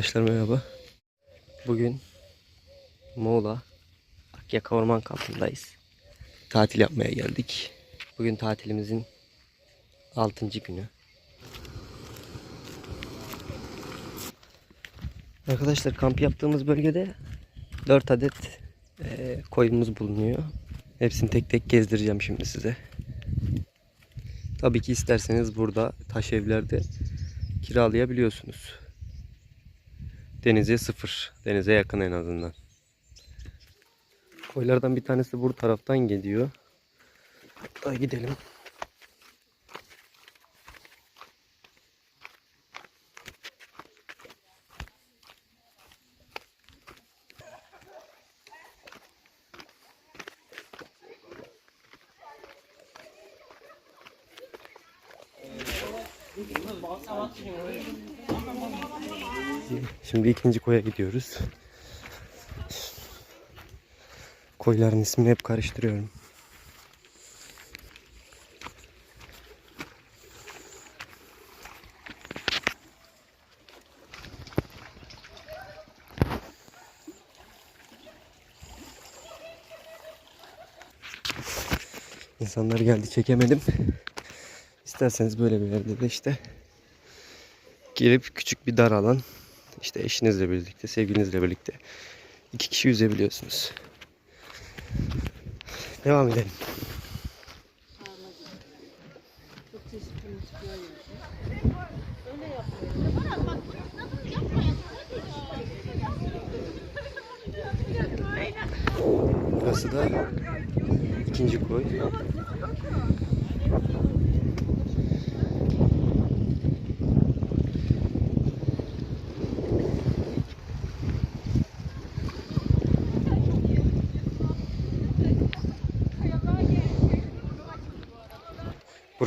Arkadaşlar merhaba. Bugün Muğla Akyaka Orman Kampı'ndayız. Tatil yapmaya geldik. Bugün tatilimizin 6. günü. Arkadaşlar kamp yaptığımız bölgede 4 adet eee, koyunumuz bulunuyor. Hepsini tek tek gezdireceğim şimdi size. Tabii ki isterseniz burada taş evlerde kiralayabiliyorsunuz. Denize sıfır. Denize yakın en azından. Koylardan bir tanesi bu taraftan geliyor. Hatta gidelim. Şimdi ikinci koya gidiyoruz. Koyların ismini hep karıştırıyorum. İnsanlar geldi çekemedim. İsterseniz böyle bir yerde de işte gelip küçük bir dar alan işte eşinizle birlikte, sevgilinizle birlikte iki kişi yüzebiliyorsunuz. Devam edelim. Burası da ikinci koy.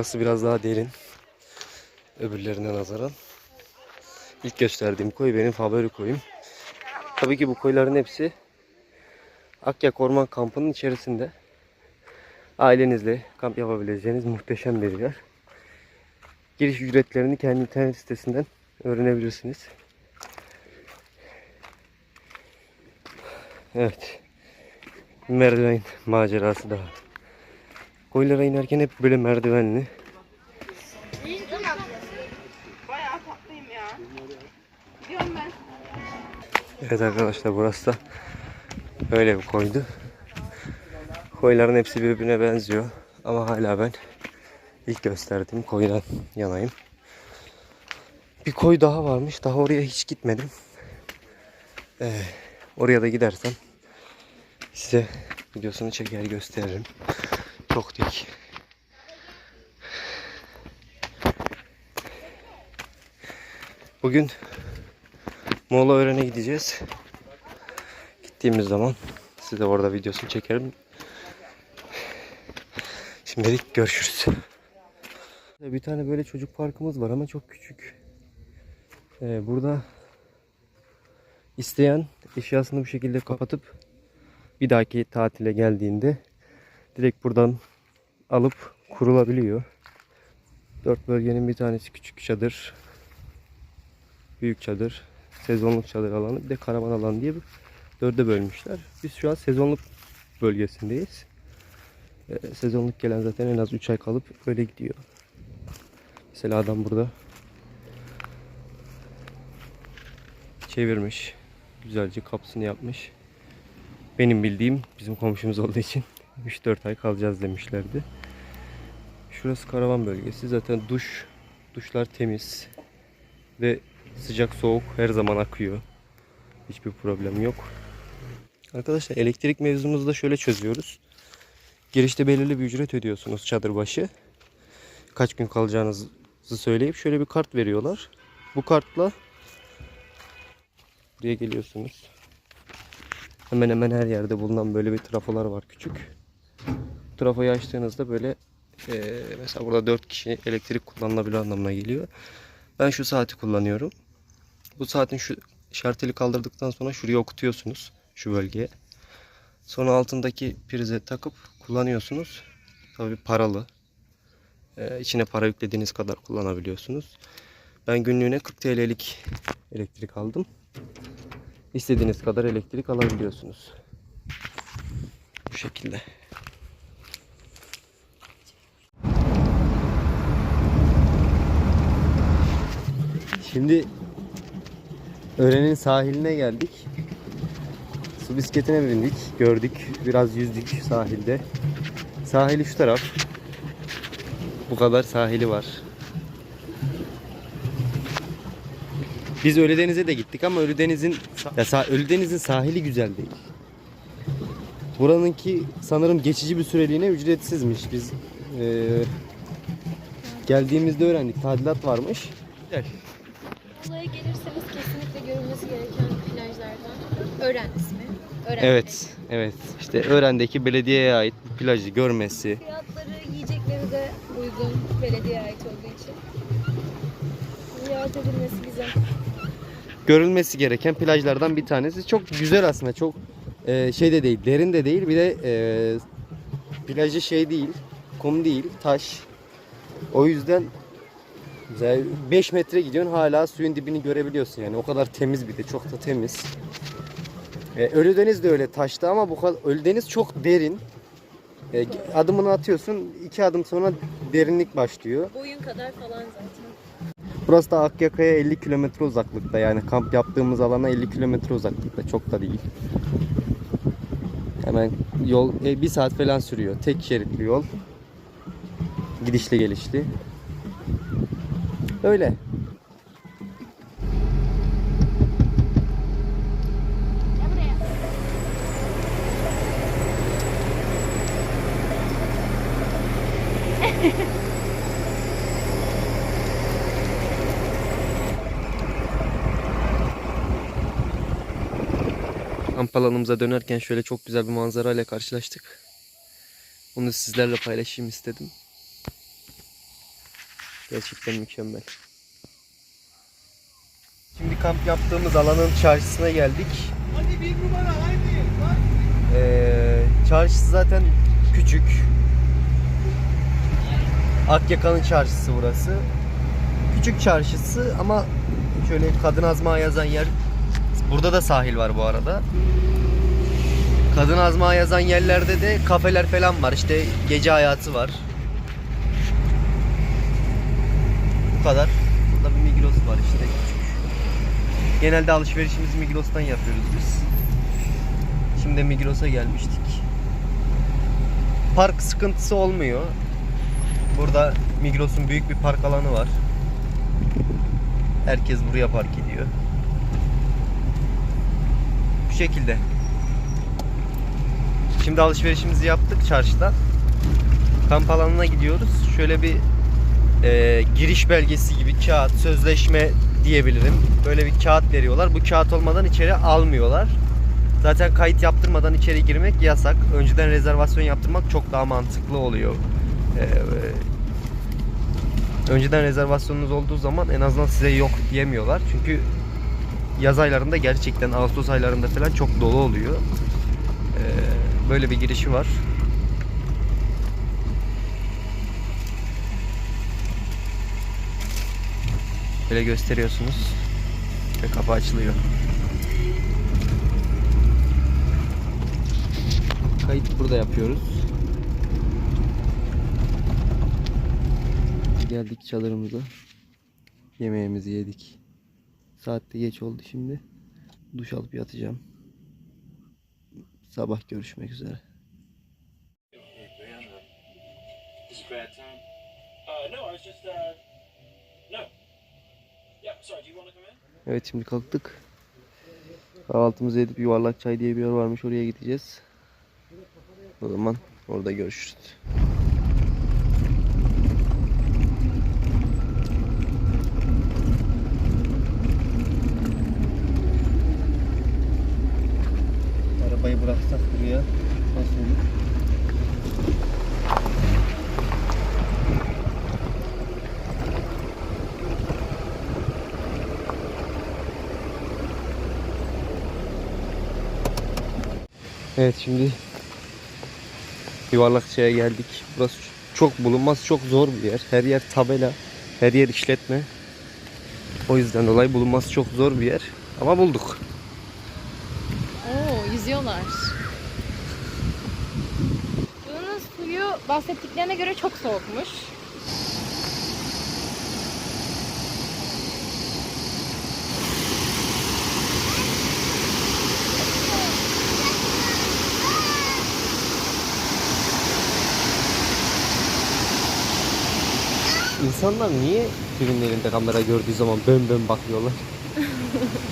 Burası biraz daha derin. Öbürlerine nazaran. İlk gösterdiğim koy benim favori koyum. Tabii ki bu koyların hepsi Akyak Orman Kampı'nın içerisinde. Ailenizle kamp yapabileceğiniz muhteşem bir yer. Giriş ücretlerini kendi internet sitesinden öğrenebilirsiniz. Evet. Merdiven macerası daha. Koylara inerken hep böyle merdivenli. Evet arkadaşlar burası da öyle bir koydu. Koyların hepsi birbirine benziyor. Ama hala ben ilk gösterdiğim koydan yanayım. Bir koy daha varmış. Daha oraya hiç gitmedim. Ee, oraya da gidersem size videosunu çeker gösteririm. Çok dik. Bugün Moğla Ören'e gideceğiz. Gittiğimiz zaman size orada videosunu çekerim. Şimdilik görüşürüz. Bir tane böyle çocuk parkımız var ama çok küçük. Ee, burada isteyen eşyasını bu şekilde kapatıp bir dahaki tatile geldiğinde direkt buradan alıp kurulabiliyor. Dört bölgenin bir tanesi küçük çadır, büyük çadır, sezonluk çadır alanı, bir de karavan alanı diye dörde bölmüşler. Biz şu an sezonluk bölgesindeyiz. Ee, sezonluk gelen zaten en az 3 ay kalıp öyle gidiyor. Mesela adam burada çevirmiş. Güzelce kapısını yapmış. Benim bildiğim bizim komşumuz olduğu için 3-4 ay kalacağız demişlerdi. Şurası karavan bölgesi. Zaten duş, duşlar temiz ve sıcak soğuk her zaman akıyor. Hiçbir problem yok. Arkadaşlar elektrik mevzumuzu da şöyle çözüyoruz. Girişte belirli bir ücret ödüyorsunuz çadır başı. Kaç gün kalacağınızı söyleyip şöyle bir kart veriyorlar. Bu kartla buraya geliyorsunuz. Hemen hemen her yerde bulunan böyle bir trafolar var küçük. Trafoyu açtığınızda böyle eee, mesela burada 4 kişi elektrik kullanılabilir anlamına geliyor. Ben şu saati kullanıyorum. Bu saatin şu şarteli kaldırdıktan sonra şuraya okutuyorsunuz şu bölgeye. Sonra altındaki prize takıp kullanıyorsunuz. Tabii paralı. Ee, içine para yüklediğiniz kadar kullanabiliyorsunuz. Ben günlüğüne 40 TL'lik elektrik aldım. istediğiniz kadar elektrik alabiliyorsunuz. Bu şekilde. Şimdi Ören'in sahiline geldik. Su bisikletine bindik. Gördük. Biraz yüzdük sahilde. Sahili şu taraf. Bu kadar sahili var. Biz Ölüdeniz'e de gittik ama Ölüdeniz'in ya sah- Ölüdeniz'in sahili güzel değil. Buranınki sanırım geçici bir süreliğine ücretsizmiş. Biz eee, geldiğimizde öğrendik. Tadilat varmış. Gel. Buraya gelirseniz kesinlikle görülmesi gereken plajlardan Ören ismi. Ören Evet, evet. İşte Ören'deki belediyeye ait bir plajı görmesi. Fiyatları, yiyecekleri de uygun belediyeye ait olduğu için. Ziyaret edilmesi güzel. görülmesi gereken plajlardan bir tanesi. Çok güzel aslında. Çok e, şey de değil, derin de değil. Bir de e, plajı şey değil, kum değil, taş. O yüzden 5 metre gidiyorsun hala suyun dibini görebiliyorsun yani. O kadar temiz bir de çok da temiz. E, Ölüdeniz de öyle taştı ama bu kadar Ölüdeniz çok derin. E, adımını atıyorsun, iki adım sonra derinlik başlıyor. Boyun kadar falan zaten. Burası da Akyaka'ya 50 kilometre uzaklıkta yani kamp yaptığımız alana 50 kilometre uzaklıkta çok da değil. Hemen yol e, bir saat falan sürüyor. Tek şeritli yol. Gidişli gelişli. Öyle. Kamp dönerken şöyle çok güzel bir manzarayla karşılaştık. Onu sizlerle paylaşayım istedim. Gerçekten mükemmel. Şimdi kamp yaptığımız alanın çarşısına geldik. Hadi bir numara haydi. Ee, çarşısı zaten küçük. Akyaka'nın çarşısı burası. Küçük çarşısı ama şöyle Kadın Azma yazan yer. Burada da sahil var bu arada. Kadın Azma yazan yerlerde de kafeler falan var. İşte gece hayatı var. Bu kadar. Burada bir Migros var işte. Genelde alışverişimizi Migros'tan yapıyoruz biz. Şimdi Migros'a gelmiştik. Park sıkıntısı olmuyor. Burada Migros'un büyük bir park alanı var. Herkes buraya park ediyor. Bu şekilde. Şimdi alışverişimizi yaptık çarşıda. Kamp alanına gidiyoruz. Şöyle bir e, giriş belgesi gibi kağıt, sözleşme diyebilirim. Böyle bir kağıt veriyorlar. Bu kağıt olmadan içeri almıyorlar. Zaten kayıt yaptırmadan içeri girmek yasak. Önceden rezervasyon yaptırmak çok daha mantıklı oluyor. Ee, önceden rezervasyonunuz olduğu zaman en azından size yok diyemiyorlar. Çünkü yaz aylarında gerçekten Ağustos aylarında falan çok dolu oluyor. Ee, böyle bir girişi var. Böyle gösteriyorsunuz ve kapı açılıyor. Kayıt burada yapıyoruz. Geldik çadırımıza. Yemeğimizi yedik. Saat de geç oldu şimdi. Duş alıp yatacağım. Sabah görüşmek üzere. Bad time. Uh, no, I was just, uh, no. Evet şimdi kalktık. Kahvaltımızı edip yuvarlak çay diye bir yer varmış oraya gideceğiz. O zaman orada görüşürüz. Arabayı bıraksak buraya nasıl olur? Evet şimdi Yuvarlakçı'ya geldik. Burası çok bulunmaz, çok zor bir yer. Her yer tabela, her yer işletme. O yüzden dolayı bulunması çok zor bir yer. Ama bulduk. yüzüyorlar. Bunun suyu bahsettiklerine göre çok soğukmuş. İnsanlar niye birinin elinde kamera gördüğü zaman bön bön bakıyorlar?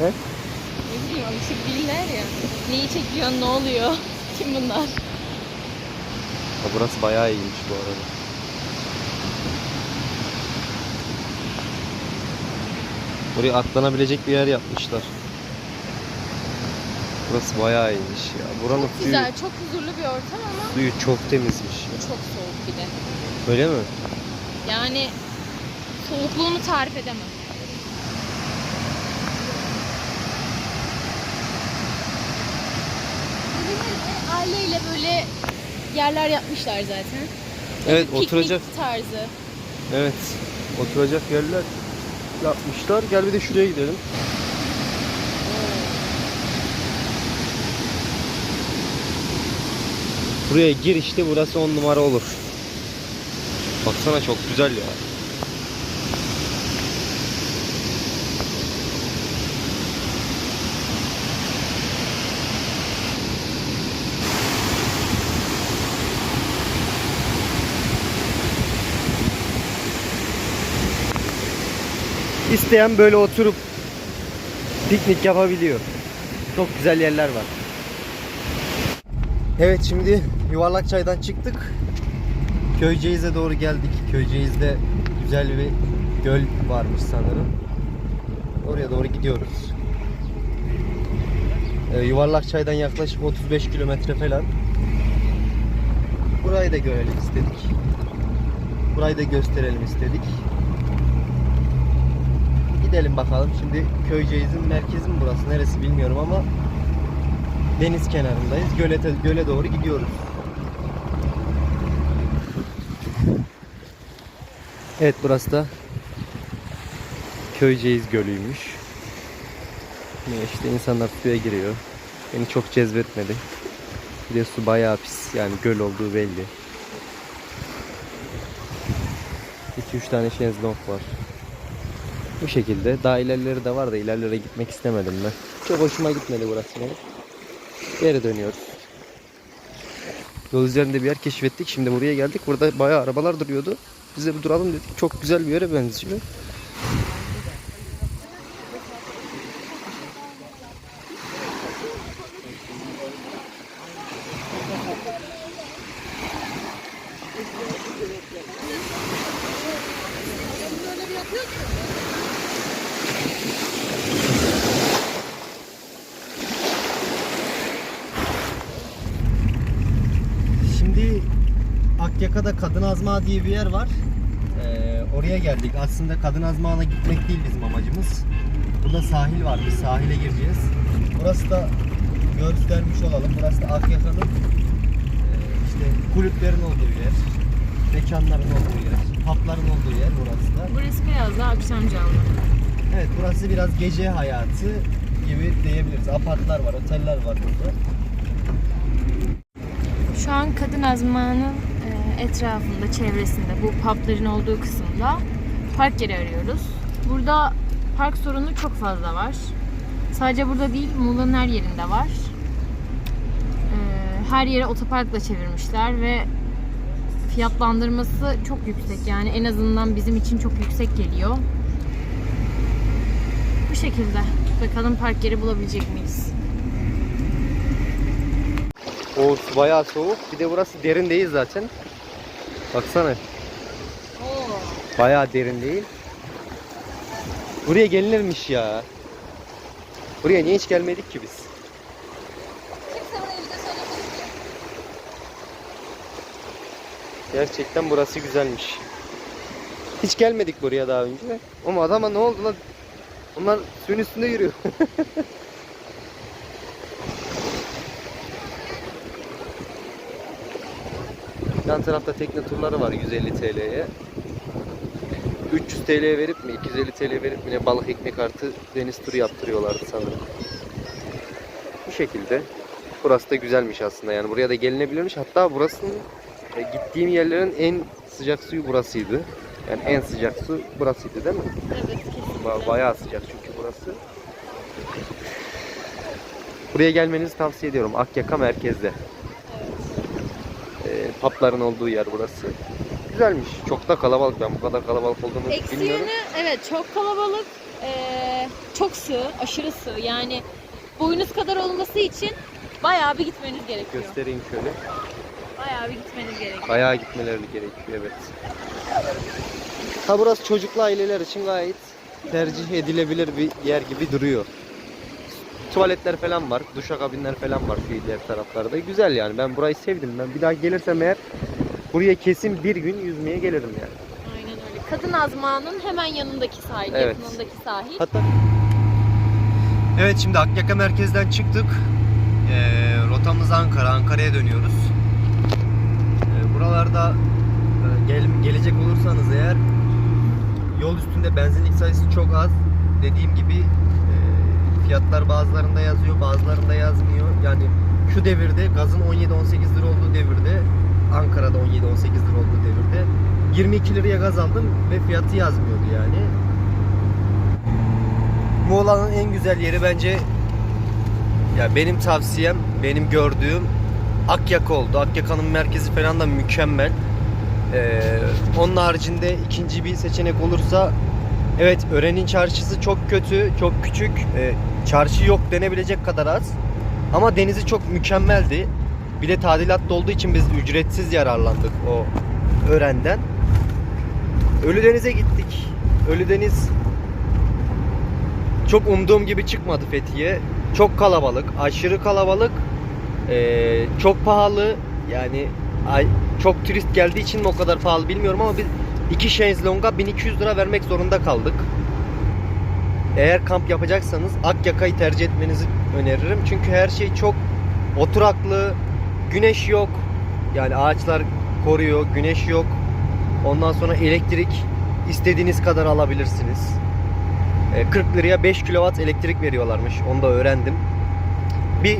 Ne bileyim alışık değiller ya. Neyi çekiyor, ne oluyor? Kim bunlar? Ha, burası bayağı iyiymiş bu arada. Buraya atlanabilecek bir yer yapmışlar. Burası bayağı iyiymiş ya. Buranın Çok suyu, güzel, çok huzurlu bir ortam ama suyu çok temizmiş ya. çok soğuk bir de. Öyle mi? Yani soğukluğunu tarif edemem. Aileyle böyle yerler yapmışlar zaten. Evet Piknik oturacak. tarzı. Evet. Oturacak yerler yapmışlar. Gel bir de şuraya gidelim. Buraya gir işte burası on numara olur. Baksana çok güzel ya. İsteyen böyle oturup piknik yapabiliyor. Çok güzel yerler var. Evet şimdi Yuvarlak Çay'dan çıktık. Köyceğiz'e doğru geldik. Köyceğiz'de güzel bir göl varmış sanırım. Oraya doğru gidiyoruz. Ee, Yuvarlak Çay'dan yaklaşık 35 kilometre falan. Burayı da görelim istedik. Burayı da gösterelim istedik. Gidelim bakalım. Şimdi Köyceğiz'in merkezi mi burası? Neresi bilmiyorum ama deniz kenarındayız. Göle, göle doğru gidiyoruz. Evet burası da Köyceğiz Gölü'ymüş. İşte insanlar suya giriyor. Beni çok cezbetmedi. Bir de su bayağı pis. Yani göl olduğu belli. 2-3 tane şezlong var. Bu şekilde. Daha ilerleri de var da ilerlere gitmek istemedim ben. Çok hoşuma gitmedi burası benim. Geri dönüyoruz. Yol üzerinde bir yer keşfettik. Şimdi buraya geldik. Burada bayağı arabalar duruyordu. Biz de bir duralım dedik. Çok güzel bir yere benziyor. Şimdi Kadın Azmağı diye bir yer var. Ee, oraya geldik. Aslında Kadın Azmağı'na gitmek değil bizim amacımız. Burada sahil var. Biz sahile gireceğiz. Burası da göstermiş olalım. Burası da Akyaka'nın e, işte kulüplerin olduğu yer. Mekanların olduğu yer. Pubların olduğu yer burası da. Burası biraz daha akşam canlı. Evet burası biraz gece hayatı gibi diyebiliriz. Apartlar var, oteller var burada. Şu an Kadın Azmağı'nın e, etrafında, çevresinde, bu pubların olduğu kısımda park yeri arıyoruz. Burada park sorunu çok fazla var. Sadece burada değil, Muğla'nın her yerinde var. E, Her yere otoparkla çevirmişler ve fiyatlandırması çok yüksek. Yani en azından bizim için çok yüksek geliyor. Bu şekilde. Bakalım park yeri bulabilecek miyiz? O bayağı soğuk. Bir de burası derin değil zaten. Baksana. Bayağı derin değil. Buraya gelinirmiş ya. Buraya niye hiç gelmedik ki biz? Gerçekten burası güzelmiş. Hiç gelmedik buraya daha önce. Ama adama ne oldu lan? Onlar suyun üstünde yürüyor. Yan tarafta tekne turları var 150 TL'ye. 300 TL verip mi 250 TL verip mi ne balık ekmek artı deniz turu yaptırıyorlardı sanırım. Bu şekilde. Burası da güzelmiş aslında yani buraya da gelinebilirmiş. Hatta burasının e, gittiğim yerlerin en sıcak suyu burasıydı. Yani en sıcak su burasıydı değil mi? Evet kesinlikle. Ba- bayağı sıcak çünkü burası. Buraya gelmenizi tavsiye ediyorum. Akyaka merkezde. Papların olduğu yer burası. Güzelmiş. Çok da kalabalık. Ben bu kadar kalabalık olduğunu Eksi bilmiyorum. yönü evet çok kalabalık, ee, çok sığ, aşırı sığ. Yani boyunuz kadar olması için bayağı bir gitmeniz gerekiyor. Göstereyim şöyle. Bayağı bir gitmeniz gerekiyor. Bayağı gitmeleri gerekiyor evet. Ha burası çocuklu aileler için gayet tercih edilebilir bir yer gibi duruyor. Tuvaletler falan var, duşakabinler falan var şu diğer taraflarda. Güzel yani ben burayı sevdim. Ben bir daha gelirsem eğer buraya kesin bir gün yüzmeye gelirim yani. Aynen öyle. Kadın Azma'nın hemen yanındaki sahil, Evet. yakınındaki sahil. Hatta Evet şimdi Akyaka merkezden çıktık. Ee, rotamız Ankara. Ankara'ya dönüyoruz. Ee, buralarda e, gel, gelecek olursanız eğer yol üstünde benzinlik sayısı çok az. Dediğim gibi fiyatlar bazılarında yazıyor, bazılarında yazmıyor. Yani şu devirde gazın 17-18 lira olduğu devirde Ankara'da 17-18 lira olduğu devirde 22 liraya gaz aldım ve fiyatı yazmıyordu yani. Muğla'nın en güzel yeri bence ya benim tavsiyem, benim gördüğüm Akyaka oldu. Akyaka'nın merkezi falan da mükemmel. Ee, onun haricinde ikinci bir seçenek olursa evet Ören'in çarşısı çok kötü, çok küçük. Ee, çarşı yok denebilecek kadar az. Ama denizi çok mükemmeldi. Bir de tadilatta olduğu için biz ücretsiz yararlandık o Ören'den. Ölüdeniz'e gittik. Ölüdeniz çok umduğum gibi çıkmadı Fethiye. Çok kalabalık, aşırı kalabalık. Ee, çok pahalı. Yani ay, çok turist geldiği için mi o kadar pahalı bilmiyorum ama biz iki şezlonga 1200 lira vermek zorunda kaldık. Eğer kamp yapacaksanız Akyaka'yı tercih etmenizi öneririm. Çünkü her şey çok oturaklı, güneş yok. Yani ağaçlar koruyor, güneş yok. Ondan sonra elektrik istediğiniz kadar alabilirsiniz. E, 40 liraya 5 kW elektrik veriyorlarmış. Onu da öğrendim. Bir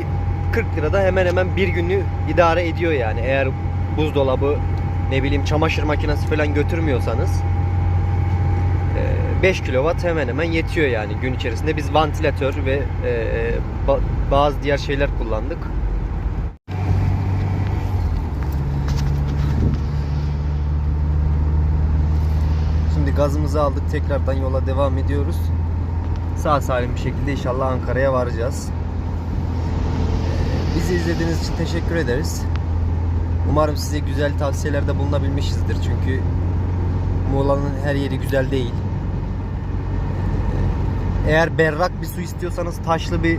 40 lirada hemen hemen bir günü idare ediyor yani. Eğer buzdolabı, ne bileyim çamaşır makinesi falan götürmüyorsanız e, 5 kW hemen hemen yetiyor yani gün içerisinde. Biz vantilatör ve e, ba- bazı diğer şeyler kullandık. Şimdi gazımızı aldık. Tekrardan yola devam ediyoruz. Sağ salim bir şekilde inşallah Ankara'ya varacağız. Bizi izlediğiniz için teşekkür ederiz. Umarım size güzel tavsiyelerde bulunabilmişizdir. Çünkü Muğla'nın her yeri güzel değil. Eğer berrak bir su istiyorsanız taşlı bir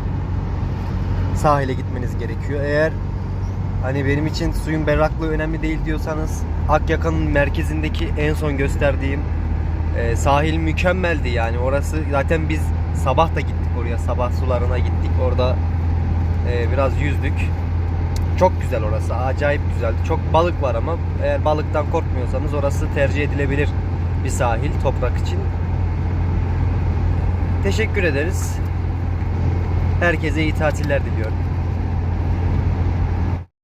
sahile gitmeniz gerekiyor. Eğer hani benim için suyun berraklığı önemli değil diyorsanız Akyaka'nın merkezindeki en son gösterdiğim e, sahil mükemmeldi yani. Orası zaten biz sabah da gittik oraya. Sabah sularına gittik. Orada e, biraz yüzdük. Çok güzel orası. Acayip güzeldi. Çok balık var ama eğer balıktan korkmuyorsanız orası tercih edilebilir bir sahil toprak için. Teşekkür ederiz. Herkese iyi tatiller diliyorum.